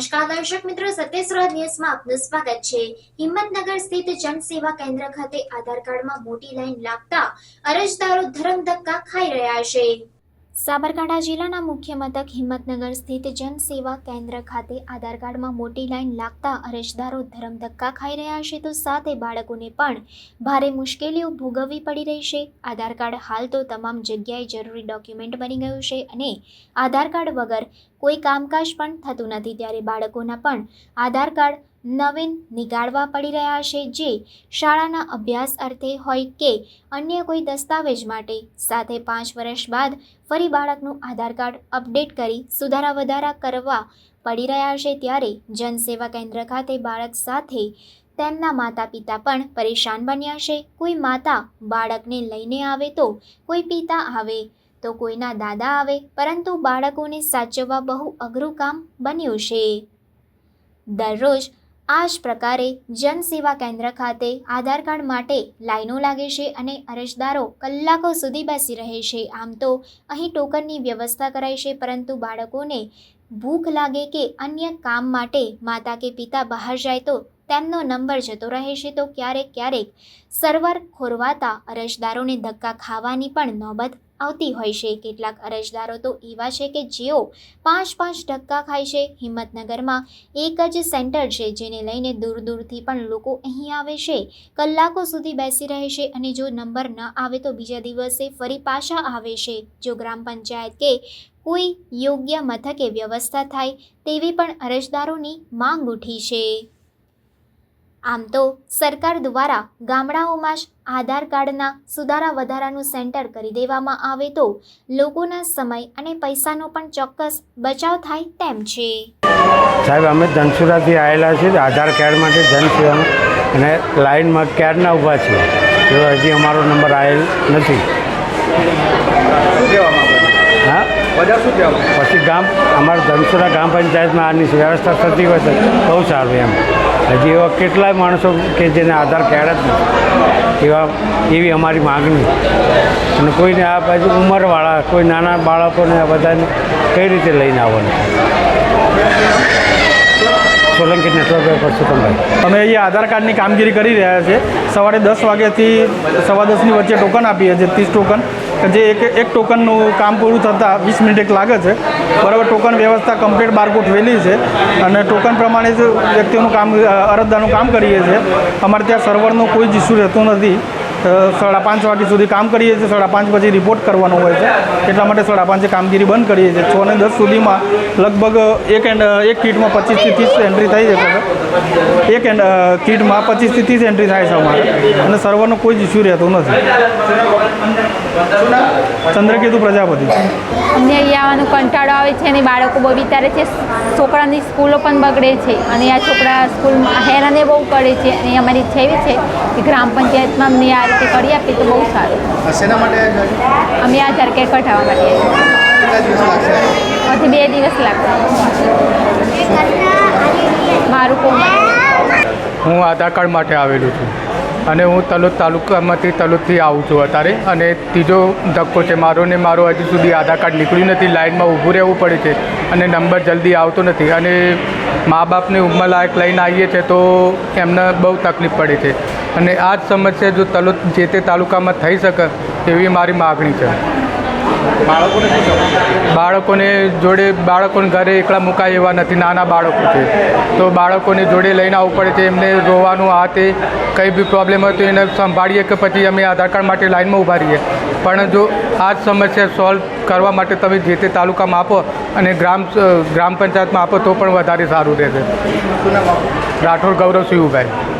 નમસ્કાર દર્શક મિત્રો સત્યસ્રોત ન્યૂઝમાં આપનું સ્વાગત છે. હિંમતનગર સ્થિત જનસેવા કેન્દ્ર ખાતે આધાર કાર્ડમાં મોટી લાઈન લાગતા અરજદારો ધરમ ધક્કા ખાઈ રહ્યા છે. સાબરકાંઠા જિલ્લાના મુખ્ય મથક હિંમતનગર સ્થિત જનસેવા કેન્દ્ર ખાતે આધાર કાર્ડમાં મોટી લાઈન લાગતા અરજદારો ધરમ ધક્કા ખાઈ રહ્યા છે તો સાથે બાળકોને પણ ભારે મુશ્કેલીઓ ભોગવવી પડી રહી છે. આધાર કાર્ડ હાલ તો તમામ જગ્યાએ જરૂરી ડોક્યુમેન્ટ બની ગયું છે અને આધાર કાર્ડ વગર કોઈ કામકાજ પણ થતું નથી. ત્યારે બાળકોના પણ આધાર કાર્ડ નવીન નીકાળવા પડી રહ્યા છે જે શાળાના અભ્યાસ અર્થે હોય કે અન્ય કોઈ દસ્તાવેજ માટે. સાથે પાંચ વર્ષ બાદ ફરી બાળકનું આધાર કાર્ડ અપડેટ કરી સુધારા વધારા કરવા પડી રહ્યા છે ત્યારે જનસેવા કેન્દ્ર ખાતે બાળક સાથે તેમના માતા પિતા પણ પરેશાન બન્યા છે. કોઈ માતા બાળકને લઈને આવે તો કોઈ પિતા આવે તો કોઈના દાદા આવે, પરંતુ બાળકોને સાચવવા બહુ અઘરું કામ બન્યું છે. દરરોજ આ જ પ્રકારે જનસેવા કેન્દ્ર ખાતે આધાર કાર્ડ માટે લાઈનો લાગે છે અને અરજદારો કલાકો સુધી બેસી રહે છે. આમ તો અહીં ટોકનની વ્યવસ્થા કરાઈ છે, પરંતુ બાળકોને ભૂખ લાગે કે અન્ય કામ માટે માતા કે પિતા બહાર જાય તો તેમનો નંબર જતો રહે છે. તો ક્યારેક ક્યારેક સર્વર ખોરવાતા અરજદારોને ધક્કા ખાવાની પણ નોબત આવતી હોય છે. કેટલાક અરજદારો તો એવા છે કે જેઓ પાંચ પાંચ ધક્કા ખાય છે. હિંમતનગરમાં એક જ સેન્ટર છે જેને લઈને દૂર દૂરથી પણ લોકો અહીં આવે છે. કલાકો સુધી બેસી રહે છે અને જો નંબર ન આવે તો બીજા દિવસે ફરી પાછા આવે છે. જો ગ્રામ પંચાયત કે કોઈ યોગ્ય મથકે વ્યવસ્થા થાય તેવી પણ અરજદારોની માંગ ઉઠી છે. આમ તો સરકાર દ્વારા ગામડાઓમાં જ આધાર કાર્ડના સુધારા વધારાનું સેન્ટર કરી દેવામાં આવે તો લોકોના સમય અને પૈસાનો પણ ચોક્કસ બચાવ થાય તેમ છે. સાહેબ અમે ધનસુરાથી આવેલા છીએ આધાર કાર્ડ માટે જનસેવામાં અને લાઇનમાં ક્યારના ઊભા છીએ? હજી અમારો નંબર આવેલ નથી શું કહેવા માંગો હા બધા શું કહેવા માંગો પછી ગામ અમારા ધનસુરા ગ્રામ પંચાયતમાં આની વ્યવસ્થા થતી હોય તો બહુ સારું એમ. હજી એવા કેટલાય માણસો કે જેને આધાર કાર્ડ જ નથી. એવા એવી અમારી માગણી. અને કોઈને આ બાજુ ઉંમરવાળા કોઈ નાના બાળકોને આ બધાને કઈ રીતે લઈને આવવાનું? સોલંકી નેટવર્ક પરસોત્તમભાઈ અમે અહીંયા આધાર કાર્ડની કામગીરી કરી રહ્યા છીએ. સવારે દસ વાગ્યાથી સવા દસની વચ્ચે ટોકન આપીએ છીએ ત્રીસ ટોકન જે એક એક ટોકનનું કામ પૂરું થતાં વીસ મિનિટ એક લાગે છે. બરાબર ટોકન વ્યવસ્થા કમ્પ્લીટ બારકોટ વહેલી છે. અને ટોકન પ્રમાણે જ વ્યક્તિઓનું કામ અરજદારનું કામ કરીએ છીએ. અમારે ત્યાં સર્વરનો કોઈ જ ઇસ્યુ રહેતો નથી. સાડા પાંચ વાગ્યા સુધી કામ કરીએ છીએ. સાડા પાંચ પછી રિપોર્ટ કરવાનો હોય છે. એટલા માટે સાડા પાંચે કામગીરી બંધ કરીએ છીએ. છ ને દસ સુધીમાં લગભગ એક એન્ડ એક કીટમાં પચીસથી ત્રીસ એન્ટ્રી થઈ જશે એક એન્ડ કીટમાં પચીસથી ત્રીસ એન્ટ્રી થાય છે અમારે. અને સર્વરનો કોઈ જ ઇસ્યુ રહેતો નથી. ચંદ્રકેતુ પ્રજાપતિ. અમને અહીંયા આવવાનો કંટાળો આવે છે અને બાળકો બહુ વિચારે છે. છોકરાની સ્કૂલો પણ બગડે છે. અને આ છોકરા સ્કૂલમાં હેરાને બહુ કરે છે. અને અમારી ઈચ્છા એવી છે કે ગ્રામ પંચાયતમાં અમને આ રીતે કરી આપી તો બહુ સારું. શેના માટે અમે આ કાર્ડ કઢાવવા માટે હજી બે દિવસ લાગશે. મારું કોમલ હું. આધાર કાર્ડ માટે આવેલું છું. અને હું તલોદ તાલુકામાંથી તલોદથી આવું છું અત્યારે. અને ત્રીજો ધક્કો છે મારો ને મારો હજી સુધી આધાર કાર્ડ નીકળ્યું નથી. લાઇનમાં ઊભું રહેવું પડે છે. અને નંબર જલ્દી આવતો નથી. અને મા બાપને ઉંમરલાયક લઈને આવીએ છીએ તો એમને બહુ તકલીફ પડે છે. અને આ જ સમસ્યા જો તલોદ જે તે તાલુકામાં થઈ શકે એવી મારી માગણી છે. બાળકોને જોડે બાળકોને ઘરે એકલા મુકાય એવા નથી નાના બાળકો છે. તો બાળકોને જોડે લઈને આવવું પડે છે એમને રોવાનું આ તે કંઈ બી પ્રોબ્લેમ હોય તો એને સંભાળીએ કે પછી અમે આધાર કાર્ડ માટે લાઇનમાં ઊભા રહીએ. પણ જો આ જ સમસ્યા સોલ્વ કરવા માટે તમે જે તે તાલુકામાં આપો અને ગ્રામ ગ્રામ પંચાયતમાં આપો તો પણ વધારે સારું રહેશે? રાઠોડ ગૌરવ સિંહભાઈ